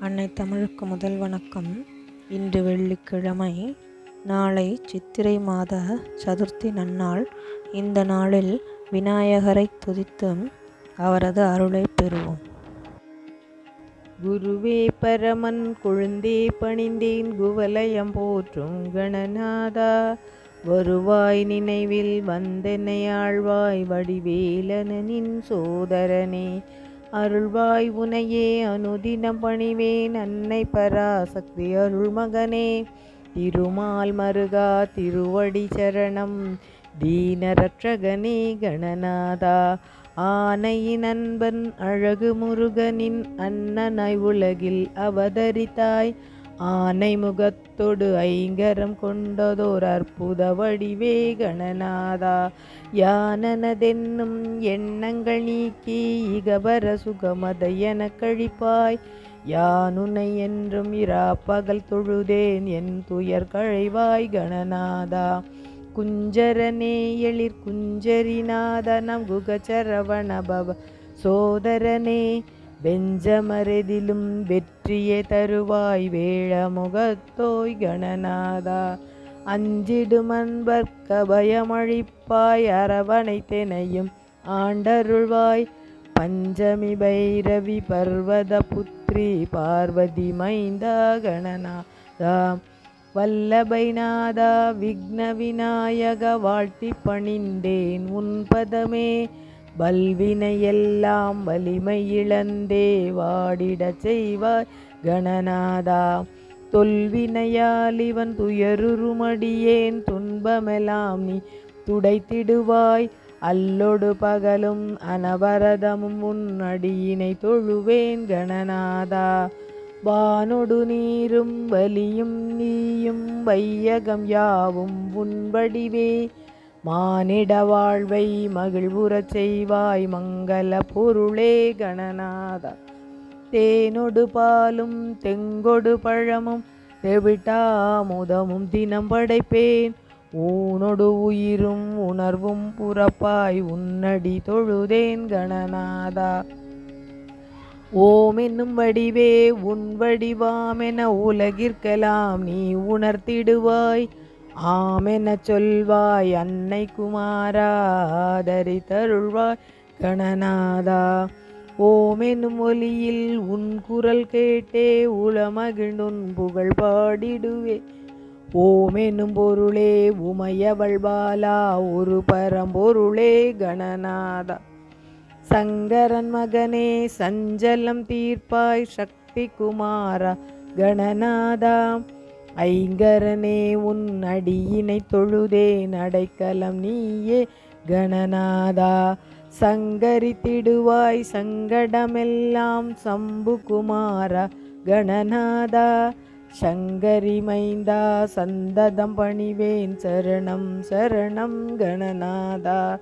அன்னை தமிழுக்கு முதல் வணக்கம். இன்று வெள்ளிக்கிழமை நாளை சித்திரை மாத சதுர்த்தி நன்னாள். இந்த நாளில் விநாயகரை துதித்து அவரது அருளை பெறுவோம். குருவே பரமன் கொழுந்தே பணிந்தேன் குவலயம் போற்றும் கணநாதா. வருவாய் நினைவில் வந்தென்னை ஆழ்வாய் வடிவேலனின் சோதரனே. அருள்வாய் உனையே அனுதினம் பணிவேன். அன்னை பராசக்தி அருள் மகனே திருமால் மருகா திருவடி சரணம். தீனரட்சகனே கணநாதா ஆனையின் அன்பன் அழகு முருகனின் அண்ணனாய் உலகில் அவதரித்தாய். ஆனை முகத்தொடு ஐங்கரம் கொண்டதோர் அற்புத வடிவே கணநாதா. யானனதென்னும் எண்ணங்கள் நீக்கி இகபர சுகமத என கழிப்பாய். யானுனை என்றும் இரா பகல் தொழுதேன் என் துயர் கழைவாய் கணநாதா. குஞ்சரனே எழிற் குஞ்சரிநாத நம் குகச்சரவணபவ சோதரனே வெஞ்சமரதிலும் வெற்றியே தருவாய் வேழமுகத்தோய் கணநாதா. அஞ்சிடும் அன்பர்க்க பயமழிப்பாய் அரவணைத்தெனையும் ஆண்டருள்வாய். பஞ்சமி பைரவி பர்வத புத்ரி பார்வதி மைந்தா கணநாதா. வல்லபைநாதா விக்ன விநாயக வாழ்த்தி பணிந்தேன் உன் பதமே. வல்வினையெல்லாம் வலிமை இழந்தே வாடிடச் செய்வார் கணநாதா. தொல்வினையால் இவன் துயருருமடியேன் துன்பமெல்லாம் நீ துடைத்திடுவாய். அல்லொடு பகலும் அனவரதமும் உன் அடியினை தொழுவேன் கணநாதா. வானொடு நீரும் வலியும் நீயும் வையகம் யாவும் உன்படிவே மானிட வாழ்வை மகிழ்வுறச் செய்வாய் மங்கள பொருளே கணநாதா. தேனொடு பாலும் தெங்கொடு பழமும் தெவிட்டாமுதமும் தினம் படைப்பேன். ஊனொடு உயிரும் உணர்வும் புறப்பாய் உன்னடி தொழுதேன் கணநாதா. ஓம் என்னும் வடிவே உன் வடிவாமென உலகிற்கெல்லாம் நீ உணர்த்திடுவாய். ஆமென சொல்வாய் அன்னை குமாராதரி தருள்வாய் கணநாதா. ஓம் என்னும் ஒலியில் உன் குரல் கேட்டே உளமகிழ்ந்துன் புகழ் பாடிடுவே. ஓமெனும் பொருளே உமையவள் பாலா ஒரு பரம்பொருளே கணநாதா. சங்கரன் மகனே சஞ்சலம் தீர்ப்பாய் சக்தி குமாரா கணநாதா. ஐங்கரனே உன் அடியினை தொழுதே நடைக்கலம் நீயே. கணநாதா சங்கரித்திடுவாய் சங்கடமெல்லாம் சம்பு குமாரா கணநாதா சங்கரி மைந்தா சந்ததம் பணிவேன். சரணம் சரணம் கணநாதா.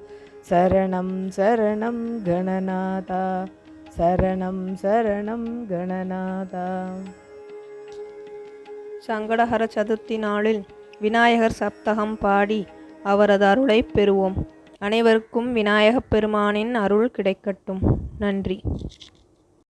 சரணம் சரணம் கணநாதா. சரணம் சரணம் கணநாதா. சங்கடஹர சதுர்த்தி நாளில் விநாயகர் சப்தகம் பாடி அவரது அருளை பெறுவோம். அனைவருக்கும் விநாயகப் பெருமானின் அருள் கிடைக்கட்டும். நன்றி.